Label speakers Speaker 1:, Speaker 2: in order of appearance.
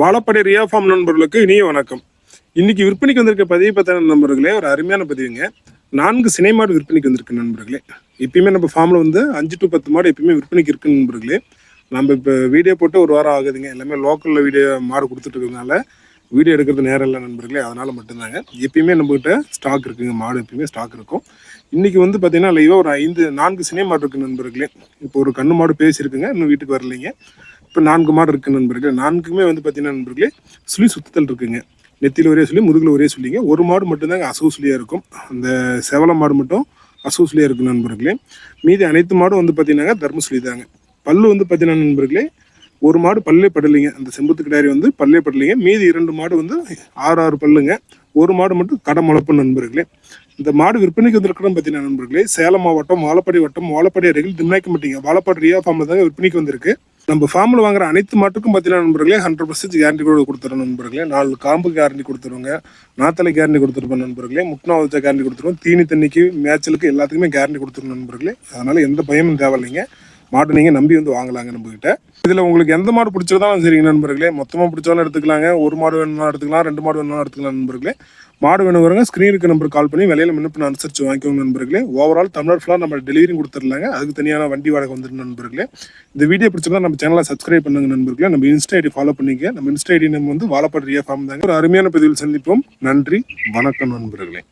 Speaker 1: வாழப்படை Riya form நண்பர்களுக்கு இனிய வணக்கம். இன்னைக்கு விற்பனைக்கு வந்திருக்க பதிவு பத்தின நண்பர்களே ஒரு அருமையான பதிவுங்க. நான்கு சினை மாடு விற்பனைக்கு வந்திருக்கு நண்பர்களே. எப்பயுமே நம்ம ஃபார்மில் வந்து அஞ்சு டு பத்து மாடு எப்பயுமே விற்பனைக்கு இருக்கு நண்பர்களே. நம்ம இப்போ வீடியோ போட்டு ஒரு வாரம் ஆகுதுங்க. எல்லாமே லோக்கலில் வீடியோ மாடு கொடுத்துட்டு இருக்கிறதுனால வீடியோ எடுக்கிறது நேரம் இல்லை நண்பர்களே. அதனால் மட்டும்தாங்க. எப்பயுமே நம்மகிட்ட ஸ்டாக் இருக்குங்க. மாடு எப்பயுமே ஸ்டாக் இருக்கும். இன்றைக்கி வந்து பார்த்தீங்கன்னா லைவாக ஒரு ஐந்து நான்கு சினை மாடு நண்பர்களே. இப்போ ஒரு கண்ணு மாடு பேசியிருக்குங்க. இன்னும் வீட்டுக்கு வரலைங்க. இப்போ நான்கு மாடு இருக்கு நண்பர்களே. நான்குமே வந்து பார்த்தீங்கன்னா நண்பர்களே சுழி சுத்தல் இருக்குங்க. நெத்தியில் ஒரே சொல்லி முதுகில் ஒரே சொல்லிங்க ஒரு மாடு மட்டும்தாங்க அசவு சுழியாக இருக்கும். அந்த செவல மாடு மட்டும் அசவு சுழியாக இருக்கும் நண்பர்களே. மீதி அனைத்து மாடும் வந்து பார்த்தீங்கன்னா தர்ம சுழி தாங்க. பல்லு வந்து பார்த்தீங்கன்னா நண்பர்களே ஒரு மாடு பல்லே படலைங்க. அந்த செம்புத்து கிடாரி வந்து பல்லே படலைங்க. மீதி இரண்டு மாடு வந்து ஆறு ஆறு பல்லுங்க. ஒரு மாடு மட்டும் கடை முளப்பு நண்பர்களே. இந்த மாடு விற்பனைக்கு வந்திருக்கிறோம் பார்த்தீங்கன்னா நண்பர்களே சேலம் மாவட்டம் வாழப்பாடி வட்டம் வாழப்பாடி அருகில் திம்னாய்க்க மாட்டீங்க வாழப்பாடி ரியா ஃபார்மில் தாங்க விற்பனைக்கு வந்திருக்கு. நம்ம ஃபார்மில் வாங்குற அனைத்து மாட்டுக்கும் பார்த்தீங்கன்னா நண்பர்களே ஹண்ட்ரட் பர்சன்ட் கேரண்டி கூட கொடுத்துருவோம் நண்பர்களே. நாலு காம்பு கேரண்டி கொடுத்துருவோங்க. நாத்தலை கேரண்டி கொடுத்துருப்போம் நண்பர்களே. முட்டினா வச்ச கேரண்டி கொடுத்துருவோம். தீனி தண்ணிக்கு மேய்ச்சலுக்கு எல்லாத்துக்குமே கேரண்டி கொடுத்துருவோம் நண்பர்களே. அதனால எந்த பயமும் தேவையில்லைங்க. மாடு நீங்கள் நம்பி வந்து வாங்கலாங்க நம்மகிட்ட. இதில் உங்களுக்கு எந்த மாடு பிடிச்சதாலும் சரிங்க நண்பர்களே. மொத்தமாக பிடிச்சாலும் எடுத்துக்கலாங்க. ஒரு மாடு வேணும்னா எடுத்துக்கலாம் ரெண்டு மாடு வேணும்னா எடுத்துக்கலாம் நண்பர்களே. மாடு வேணுங்கிறவங்க ஸ்க்ரீனுக்கு நம்பர் கால் பண்ணி விலையில முன்னப்பின் அனுசரித்து வாங்கிக்கோங்க நண்பர்களே. ஓவரால் தமிழ்நாடு ஃபுல்லாக நம்ம டெலிவரி கொடுத்துடலாங்க அதுக்கு தனியான வண்டி வாடகை வந்துடும் நண்பர்களே. இந்த வீடியோ பிடிச்சிருந்தா நம்ம சேனலை சப்ஸ்கிரைப் பண்ணுங்க நண்பர்களே. நம்ம இன்ஸ்டா ஐடி ஃபாலோ பண்ணிக்க நம்ம இன்ஸ்டா ஐடி நம்ம வந்து வாழப்பாடு ரியா ஃபார்ம் தாங்க. ஒரு அருமையான பதிவில் சந்திப்போம். நன்றி. வணக்கம் நண்பர்களே.